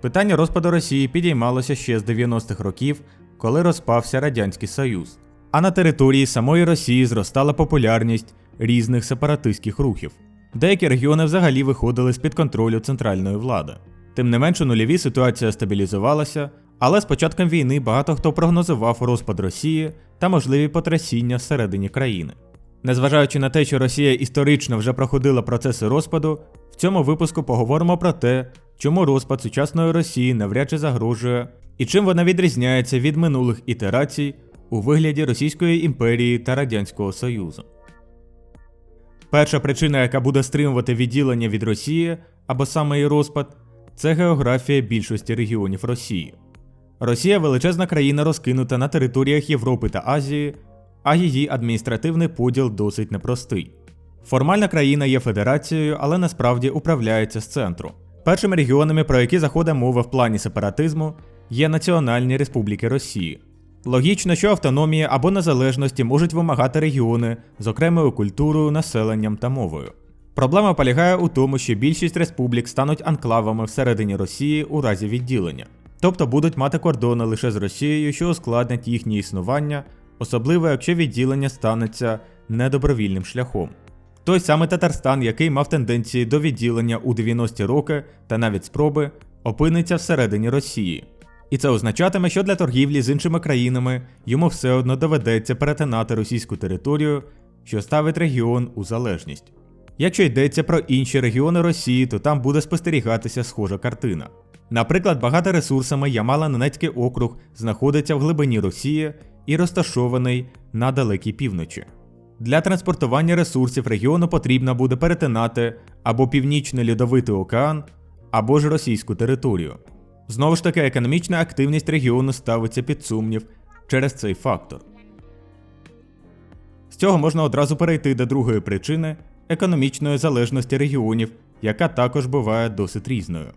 Питання розпаду Росії підіймалося ще з 90-х років, коли розпався Радянський Союз. А на території самої Росії зростала популярність різних сепаратистських рухів. Деякі регіони взагалі виходили з-під контролю центральної влади. Тим не менш, у нульові ситуація стабілізувалася, але з початком війни багато хто прогнозував розпад Росії та можливі потрясіння всередині країни. Незважаючи на те, що Росія історично вже проходила процеси розпаду, в цьому випуску поговоримо про те, чому розпад сучасної Росії навряд чи загрожує і чим вона відрізняється від минулих ітерацій у вигляді Російської імперії та Радянського Союзу. Перша причина, яка буде стримувати відділення від Росії або саме її розпад, це географія більшості регіонів Росії. Росія величезна країна розкинута на територіях Європи та Азії, а її адміністративний поділ досить непростий. Формальна країна є федерацією, але насправді управляється з центру. Першими регіонами, про які заходить мова в плані сепаратизму, є Національні Республіки Росії. Логічно, що автономії або незалежності можуть вимагати регіони з окремою культурою, населенням та мовою. Проблема полягає у тому, що більшість республік стануть анклавами всередині Росії у разі відділення, тобто будуть мати кордони лише з Росією, що ускладнять їхнє існування, особливо якщо відділення станеться недобровільним шляхом. Той самий Татарстан, який мав тенденції до відділення у 90-ті роки та навіть спроби, опиниться всередині Росії. І це означатиме, що для торгівлі з іншими країнами йому все одно доведеться перетинати російську територію, що ставить регіон у залежність. Якщо йдеться про інші регіони Росії, то там буде спостерігатися схожа картина. Наприклад, багато ресурсами Ямало-Ненецький округ знаходиться в глибині Росії і розташований на далекій півночі. Для транспортування ресурсів регіону потрібно буде перетинати або Північний Льодовитий океан, або ж російську територію. Знову ж таки, економічна активність регіону ставиться під сумнів через цей фактор. З цього можна одразу перейти до другої причини економічної залежності регіонів, яка також буває досить різною.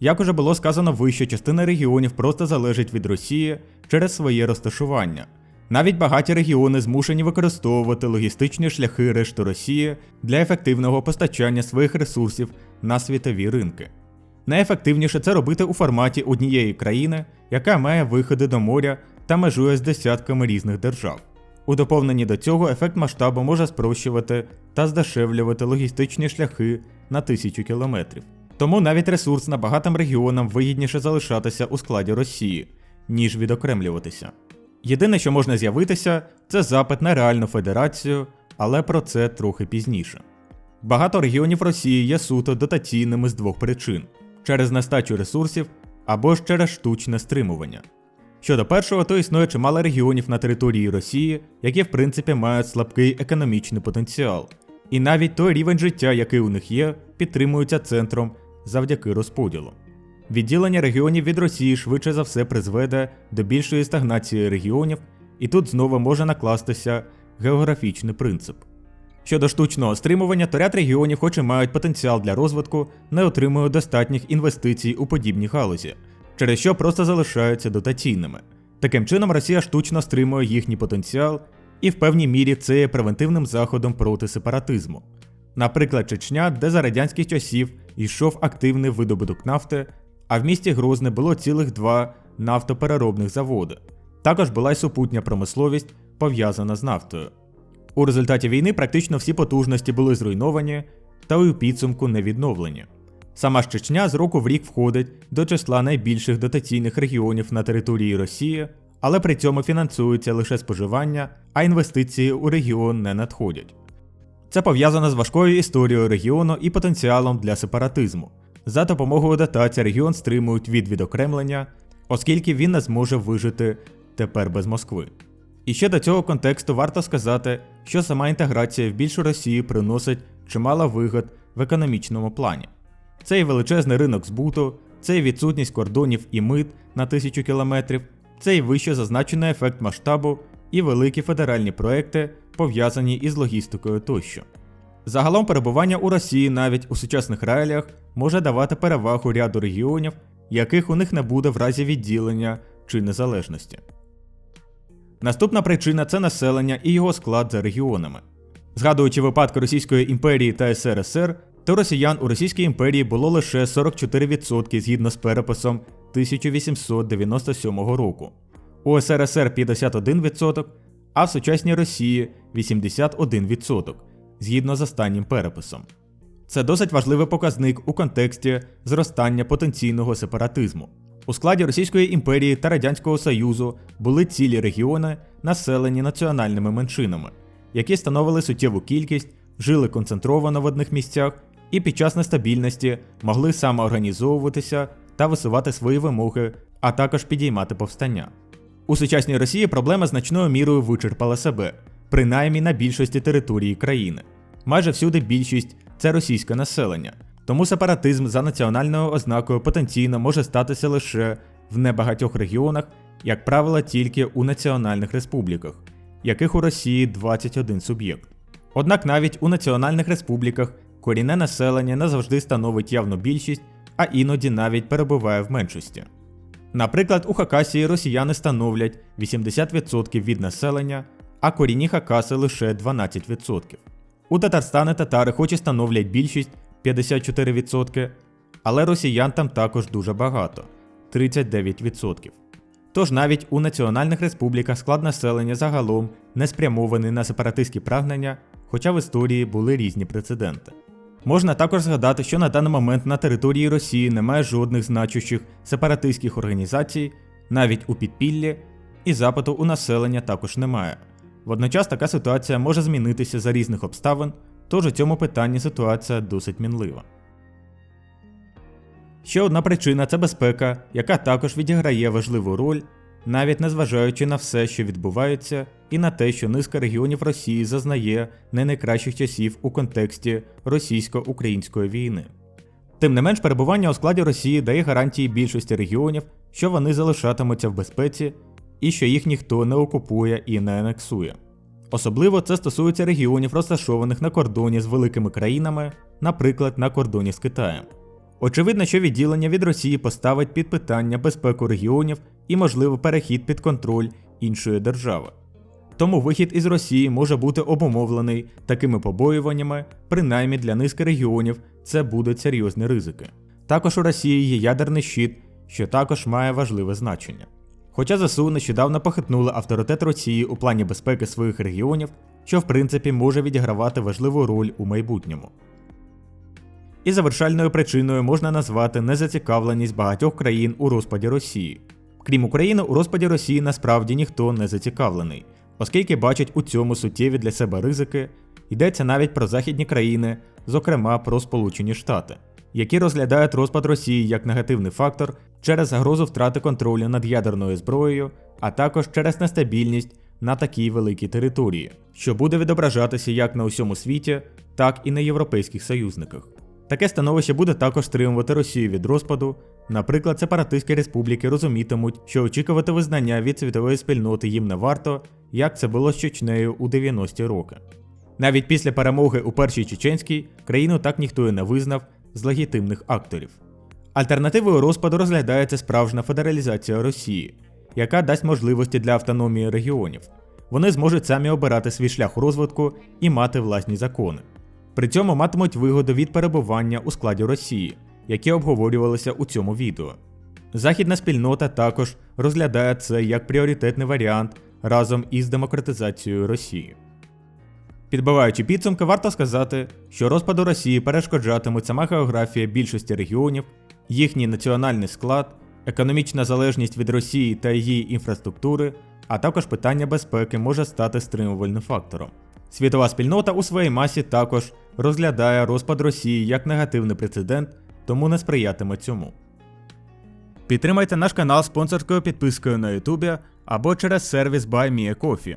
Як уже було сказано вище, частина регіонів просто залежить від Росії через своє розташування. Навіть багаті регіони змушені використовувати логістичні шляхи решти Росії для ефективного постачання своїх ресурсів на світові ринки. Найефективніше це робити у форматі однієї країни, яка має виходи до моря та межує з десятками різних держав. У доповненні до цього ефект масштабу може спрощувати та здешевлювати логістичні шляхи на тисячу кілометрів. Тому навіть ресурс багатим регіонам вигідніше залишатися у складі Росії, ніж відокремлюватися. Єдине, що можна з'явитися, це запит на реальну федерацію, але про це трохи пізніше. Багато регіонів Росії є суто дотаційними з двох причин: через нестачу ресурсів або ж через штучне стримування. Щодо першого, то існує чимало регіонів на території Росії, які в принципі мають слабкий економічний потенціал, і навіть той рівень життя, який у них є, підтримується центром завдяки розподілу. Відділення регіонів від Росії швидше за все призведе до більшої стагнації регіонів, і тут знову може накластися географічний принцип. Щодо штучного стримування, то ряд регіонів, хоч і мають потенціал для розвитку, не отримують достатніх інвестицій у подібні галузі, через що просто залишаються дотаційними. Таким чином, Росія штучно стримує їхній потенціал, і в певній мірі це є превентивним заходом проти сепаратизму. Наприклад, Чечня, де за радянських часів йшов активний видобуток нафти, а в місті Грозне було цілих два нафтопереробних заводи. Також була й супутня промисловість, пов'язана з нафтою. У результаті війни практично всі потужності були зруйновані та у підсумку не відновлені. Сама ж Чечня з року в рік входить до числа найбільших дотаційних регіонів на території Росії, але при цьому фінансується лише споживання, а інвестиції у регіон не надходять. Це пов'язано з важкою історією регіону і потенціалом для сепаратизму. За допомогою дотацій регіон стримують від відокремлення, оскільки він не зможе вижити тепер без Москви. І ще до цього контексту варто сказати, що сама інтеграція в більшу Росію приносить чимало вигод в економічному плані. Це і величезний ринок збуту, це і відсутність кордонів і мит на тисячу кілометрів, це і вище зазначений ефект масштабу і великі федеральні проекти, пов'язані із логістикою тощо. Загалом перебування у Росії навіть у сучасних реаліях може давати перевагу ряду регіонів, яких у них не буде в разі відділення чи незалежності. Наступна причина це населення і його склад за регіонами. Згадуючи випадки Російської імперії та СРСР, то росіян у Російській імперії було лише 44% згідно з переписом 1897 року, у СРСР 51%, а в сучасній Росії 81% згідно з останнім переписом. Це досить важливий показник у контексті зростання потенційного сепаратизму. У складі Російської імперії та Радянського Союзу були цілі регіони, населені національними меншинами, які становили суттєву кількість, жили концентровано в одних місцях і під час нестабільності могли самоорганізовуватися та висувати свої вимоги, а також підіймати повстання. У сучасній Росії проблема значною мірою вичерпала себе, принаймні на більшості території країни. Майже всюди більшість це російське населення, тому сепаратизм за національною ознакою потенційно може статися лише в небагатьох регіонах, як правило, тільки у національних республіках, яких у Росії 21 суб'єкт. Однак навіть у національних республіках корінне населення не завжди становить явну більшість, а іноді навіть перебуває в меншості. Наприклад, у Хакасії росіяни становлять 80% від населення, а корінні Хакаси лише 12%. У Татарстані татари хоч і становлять більшість 54%, але росіян там також дуже багато 39%. Тож навіть у національних республіках склад населення загалом не спрямований на сепаратистські прагнення, хоча в історії були різні прецеденти. Можна також згадати, що на даний момент на території Росії немає жодних значущих сепаратистських організацій, навіть у підпіллі, і запиту у населення також немає. Водночас така ситуація може змінитися за різних обставин, тож у цьому питанні ситуація досить мінлива. Ще одна причина це безпека, яка також відіграє важливу роль, навіть незважаючи на все, що відбувається, і на те, що низка регіонів Росії зазнає не найкращих часів у контексті російсько-української війни. Тим не менш, перебування у складі Росії дає гарантії більшості регіонів, що вони залишатимуться в безпеці і що їх ніхто не окупує і не анексує. Особливо це стосується регіонів, розташованих на кордоні з великими країнами, наприклад, на кордоні з Китаєм. Очевидно, що відділення від Росії поставить під питання безпеку регіонів і можливий перехід під контроль іншої держави. Тому вихід із Росії може бути обумовлений такими побоюваннями, принаймні для низки регіонів це будуть серйозні ризики. Також у Росії є ядерний щит, що також має важливе значення. Хоча ЗСУ нещодавно похитнули авторитет Росії у плані безпеки своїх регіонів, що в принципі може відігравати важливу роль у майбутньому. І завершальною причиною можна назвати незацікавленість багатьох країн у розпаді Росії. Крім України, у розпаді Росії насправді ніхто не зацікавлений, оскільки бачать у цьому суттєві для себе ризики, йдеться навіть про західні країни, зокрема про Сполучені Штати, які розглядають розпад Росії як негативний фактор через загрозу втрати контролю над ядерною зброєю, а також через нестабільність на такій великій території, що буде відображатися як на усьому світі, так і на європейських союзниках. Таке становище буде також стримувати Росію від розпаду. Наприклад, сепаратистські республіки розумітимуть, що очікувати визнання від світової спільноти їм не варто, як це було з Чечнею у 90-ті роки. Навіть після перемоги у першій чеченській країну так ніхто і не визнав з легітимних акторів. Альтернативою розпаду розглядається справжня федералізація Росії, яка дасть можливості для автономії регіонів. Вони зможуть самі обирати свій шлях розвитку і мати власні закони. При цьому матимуть вигоду від перебування у складі Росії, які обговорювалися у цьому відео. Західна спільнота також розглядає це як пріоритетний варіант разом із демократизацією Росії. Підбиваючи підсумки, варто сказати, що розпаду Росії перешкоджатимуть сама географія більшості регіонів, їхній національний склад, економічна залежність від Росії та її інфраструктури, а також питання безпеки може стати стримувальним фактором. Світова спільнота у своїй масі також розглядає розпад Росії як негативний прецедент, тому не сприятиме цьому. Підтримайте наш канал спонсорською підпискою на YouTube або через сервіс BuyMeACoffee.